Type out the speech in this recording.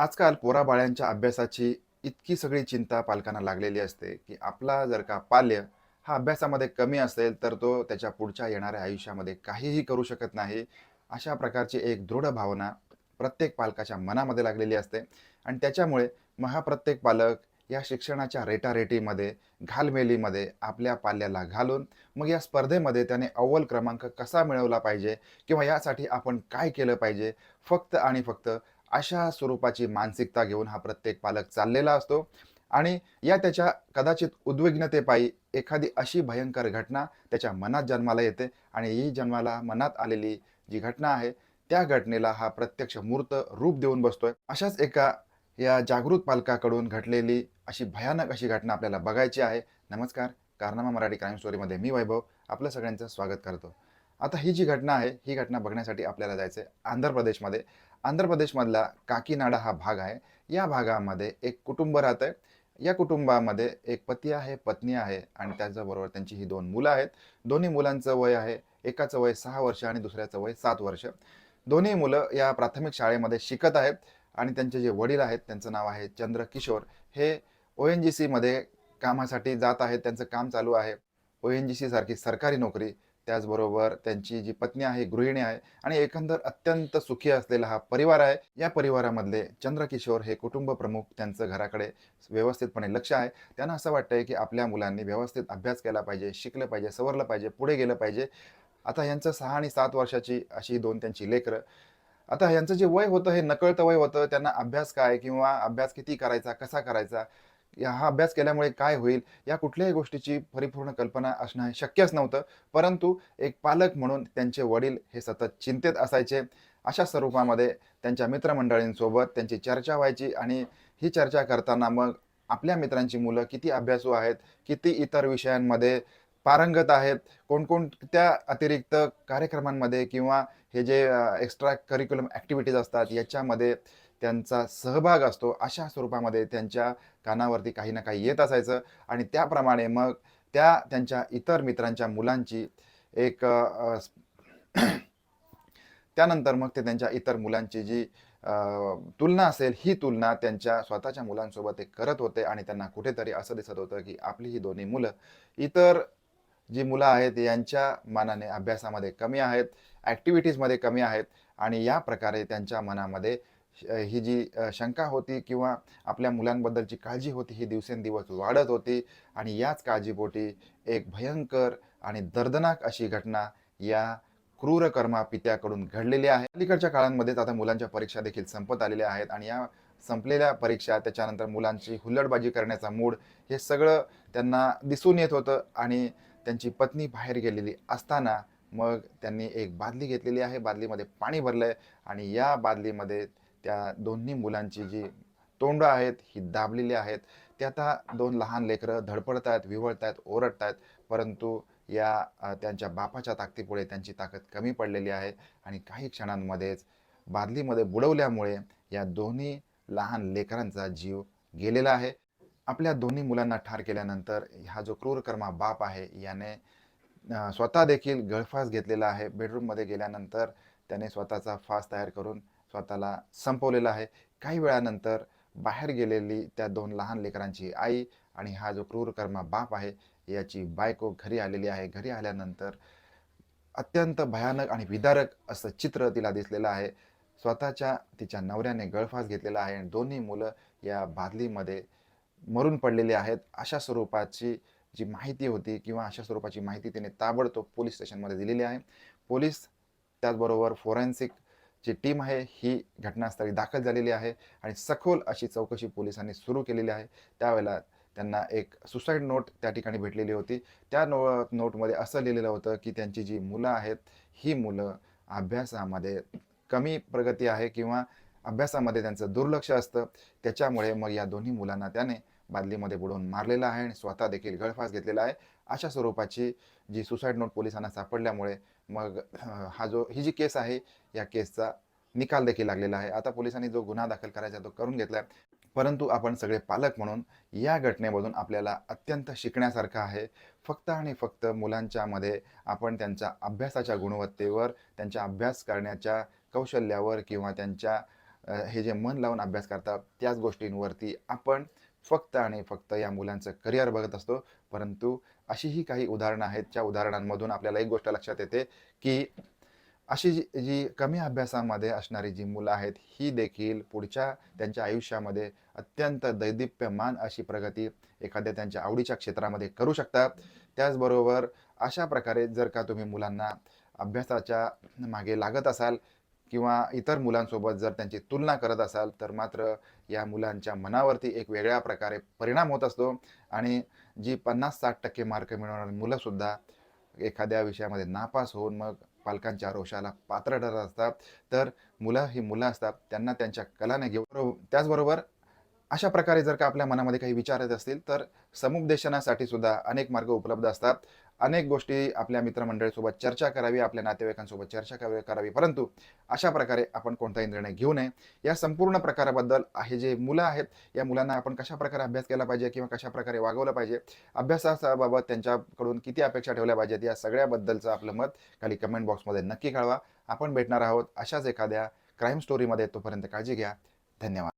आजकाल पोराबाळ्यांच्या अभ्यासाची इतकी सगळी चिंता पालकांना लागलेली असते की आपला जर का पाल्य हा अभ्यासामध्ये कमी असेल तर तो त्याच्या पुढच्या येणाऱ्या आयुष्यामध्ये काहीही करू शकत नाही. अशा प्रकारची एक दृढ भावना प्रत्येक पालकाच्या मनामध्ये लागलेली असते. आणि त्याच्यामुळे महाप्रत्येक पालक या शिक्षणाच्या रेटारेटीमध्ये घालमेलीमध्ये आपल्या पाल्याला घालून मग या स्पर्धेमध्ये त्याने अव्वल क्रमांक कसा मिळवला पाहिजे किंवा यासाठी आपण काय केलं पाहिजे फक्त आणि फक्त अशा स्वरूपाची मानसिकता घेऊन हा प्रत्येक पालक चाललेला असतो. आणि या त्याच्या कदाचित उद्विग्नतेपायी एखादी अशी भयंकर घटना त्याच्या मनात जन्माला येते आणि ही जन्माला मनात आलेली जी घटना आहे त्या घटनेला हा प्रत्यक्ष मूर्त रूप देऊन बसतोय. अशाच एका या जागृत पालकाकडून घडलेली अशी भयानक अशी घटना आपल्याला बघायची आहे. नमस्कार कारनामा मराठी क्राईम स्टोरीमध्ये मी वैभव आपलं सगळ्यांचं स्वागत करतो. आता ही जी घटना आहे ही घटना बघण्यासाठी आपल्याला जायचं आहे आंध्र प्रदेशमध्ये. आंध्र प्रदेशमधला काकीनाडा हा भाग आहे. या भागामध्ये एक कुटुंब राहतं आहे या कुटुंबामध्ये एक पती आहे पत्नी आहे आणि त्याच्याबरोबर त्यांची ही दोन मुलं आहेत. दोन्ही मुलांचं वय आहे एकाचं वय सहा वर्ष आणि दुसऱ्याचं वय सात वर्ष. दोन्ही मुलं या प्राथमिक शाळेमध्ये शिकत आहेत आणि त्यांचे जे वडील आहेत त्यांचं नाव आहे चंद्र किशोर हे ओ एन जी सीमध्ये कामासाठी जात आहेत त्यांचं काम चालू आहे. ओ एन जी सी सारखी सरकारी नोकरी त्याचबरोबर त्यांची जी पत्नी आहे गृहिणी आहे आणि एकंदर अत्यंत सुखी असलेला हा परिवार आहे. या परिवारामधले चंद्रकिशोर हे कुटुंब प्रमुख त्यांचं घराकडे व्यवस्थितपणे लक्ष आहे. त्यांना असं वाटतंय की आपल्या मुलांनी व्यवस्थित अभ्यास केला पाहिजे शिकलं पाहिजे सवरलं पाहिजे पुढे गेलं पाहिजे. आता यांचं सहा आणि सात वर्षाची अशी दोन त्यांची लेकरं. आता यांचं जे वय होतं हे नकळतं वय होतं. त्यांना अभ्यास काय किंवा अभ्यास किती करायचा कसा करायचा? या हा अभ्यास केल्यामुळे काय होईल? या कुठल्याही गोष्टीची परिपूर्ण कल्पना असणं हे शक्यच नव्हतं. परंतु एक पालक म्हणून त्यांचे वडील हे सतत चिंतेत असायचे. अशा स्वरूपामध्ये त्यांच्या मित्रमंडळींसोबत त्यांची चर्चा व्हायची आणि ही चर्चा करताना मग आपल्या मित्रांची मुलं किती अभ्यासू आहेत किती इतर विषयांमध्ये पारंगत आहेत कोणकोणत्या अतिरिक्त कार्यक्रमांमध्ये किंवा हे जे एक्स्ट्रा करिक्युलम ॲक्टिव्हिटीज असतात याच्यामध्ये त्यांचा सहभाग असतो अशा स्वरूपामध्ये त्यांच्या कानावरती काही ना काही येत असायचं. आणि त्याप्रमाणे मग त्या त्यांच्या इतर मित्रांच्या मुलांची एक त्यानंतर मग ते त्यांच्या इतर मुलांची जी तुलना असेल ही तुलना त्यांच्या स्वतःच्या मुलांसोबत ते करत होते. आणि त्यांना कुठेतरी असं दिसत होतं की आपली ही दोन्ही मुलं इतर जी मुलं आहेत यांच्या मानाने अभ्यासामध्ये कमी आहेत ॲक्टिव्हिटीजमध्ये कमी आहेत. आणि या प्रकारे त्यांच्या मनामध्ये ही जी शंका होती किंवा आपल्या मुलांबद्दलची काळजी होती ही दिवसेंदिवस वाढत होती आणि याच काळजीपोटी एक भयंकर आणि दर्दनाक अशी घटना या क्रूर कर्मा पित्याकडून घडलेली आहे. अलीकडच्या काळांमध्येच आता मुलांच्या परीक्षा देखील संपत आलेल्या आहेत आणि या संपलेल्या परीक्षा त्याच्यानंतर मुलांची हुल्लडबाजी करण्याचा मूड हे सगळं त्यांना दिसून येत होतं आणि त्यांची पत्नी बाहेर गेलेली असताना मग त्यांनी एक बादली घेतलेली आहे. बादलीमध्ये पाणी भरलं आहे आणि या बादलीमध्ये त्या दोन्ही मुलांची जी तोंडं आहेत ही दाबलेली आहेत. ते आता दोन लहान लेकरं धडपडत आहेत विवळत आहेत ओरडत आहेत. परंतु या त्यांच्या बापाच्या ताकदीपुढे त्यांची ताकद कमी पडलेली आहे. आणि काही क्षणांमध्येच बादलीमध्ये बुडवल्यामुळे या दोन्ही लहान लेकरांचा जीव गेलेला आहे. आपल्या दोन्ही मुलांना ठार केल्यानंतर हा जो क्रूरकर्मा बाप आहे याने स्वतः देखील गळफास घेतलेला आहे. बेडरूममध्ये गेल्यानंतर त्याने स्वतःचा फास तयार करून स्वतःला संपवलेला आहे. काही वेळानंतर बाहेर गेलेली त्या दोन लहान लेकरांची आई आणि हा जो क्रूरकर्मा बाप आहे याची बायको घरी आलेली आहे. घरी आल्यानंतर अत्यंत भयानक आणि विदारक असं चित्र तिला दिसलेलं आहे. स्वतःच्या तिच्या नवऱ्याने गळफास घेतलेला आहे आणि दोन्ही मुलं या बादलीमध्ये मरून पडलेली आहेत. अशा स्वरूपाची जी माहिती होती किंवा अशा स्वरूपाची माहिती तिने ताबडतोब पोलीस स्टेशनमध्ये दिलेली आहे. पोलीस त्याचबरोबर फोरेन्सिक जी टीम आहे ही घटनास्थळी दाखल झालेली आहे आणि सखोल अशी चौकशी पोलिसांनी सुरू केलेली आहे. त्यावेळेला त्यांना एक सुसाईड नोट त्या ठिकाणी भेटलेली होती. त्या नो नोटमध्ये असं लिहिलेलं होतं की त्यांची जी मुलं आहेत ही मुलं अभ्यासामध्ये कमी प्रगती आहे किंवा अभ्यासामध्ये त्यांचं दुर्लक्ष असतं. त्याच्यामुळे मग या दोन्ही मुलांना त्याने बादलीमध्ये बुडवून मारलेलं आहे आणि स्वतः देखील गळफास घेतलेला आहे. अशा स्वरूपाची जी सुसाईड नोट पोलिसांना सापडल्यामुळे मग हा जो ही जी केस आहे या केसचा निकाल देखील लागलेला आहे. आता पोलिसांनी जो गुन्हा दाखल करायचा तो करून घेतला आहे परंतु आपण सगळे पालक म्हणून या घटनेमधून आपल्याला अत्यंत शिकण्यासारखं आहे. फक्त आणि फक्त मुलांच्यामध्ये आपण त्यांच्या अभ्यासाच्या गुणवत्तेवर त्यांच्या अभ्यास करण्याच्या कौशल्यावर किंवा त्यांच्या हे जे मन लावून अभ्यास करतात त्याच गोष्टींवरती आपण फक्त आणि फक्त या मुलांचं करिअर बघत असतो. परंतु अशीही काही उदाहरणं आहेत. ज्या उदाहरणांमधून आपल्याला एक गोष्ट लक्षात येते की अशी जी जी कमी अभ्यासामध्ये असणारी जी मुलं आहेत ही देखील पुढच्या त्यांच्या आयुष्यामध्ये अत्यंत दैदिप्यमान अशी प्रगती एखाद्या त्यांच्या आवडीच्या क्षेत्रामध्ये करू शकतात. त्याचबरोबर अशा प्रकारे जर का तुम्ही मुलांना अभ्यासाच्या मागे लागत असाल किंवा इतर मुलांसोबत जर त्यांची तुलना करत असाल तर मात्र या मुलांच्या मनावरती एक वेगळ्या प्रकारे परिणाम होत असतो. आणि जी पन्नास साठ टक्के मार्क मिळवणारी मुलंसुद्धा एखाद्या विषयामध्ये नापास होऊन मग पालकांच्या रोषाला पात्र ठरत असतात. तर मुलं ही मुलं असतात त्यांना त्यांच्या कलाने घेऊन त्याचबरोबर अशा प्रकारे जर का आपल्या मनामध्ये काही विचार येत असतील तर समुपदेशनासाठी सुद्धा अनेक मार्ग उपलब्ध असतात. अनेक गोष्टी आपल्या मित्रमंडळीसोबत चर्चा करावी आपल्या नातेवाईकांसोबत चर्चा करावी करावी. परंतु अशा प्रकारे आपण कोणताही निर्णय घेऊ नये. या संपूर्ण प्रकाराबद्दल हे जे मुलं आहेत या मुलांना आपण कशा प्रकारे अभ्यास केला पाहिजे किंवा कशा प्रकारे वागवलं पाहिजे अभ्यासाबाबत त्यांच्याकडून किती अपेक्षा ठेवल्या पाहिजेत या सगळ्याबद्दलचं आपलं मत खाली कमेंट बॉक्समध्ये नक्की कळवा. आपण भेटणार आहोत अशाच एखाद्या क्राईम स्टोरीमध्ये तोपर्यंत काळजी घ्या. धन्यवाद.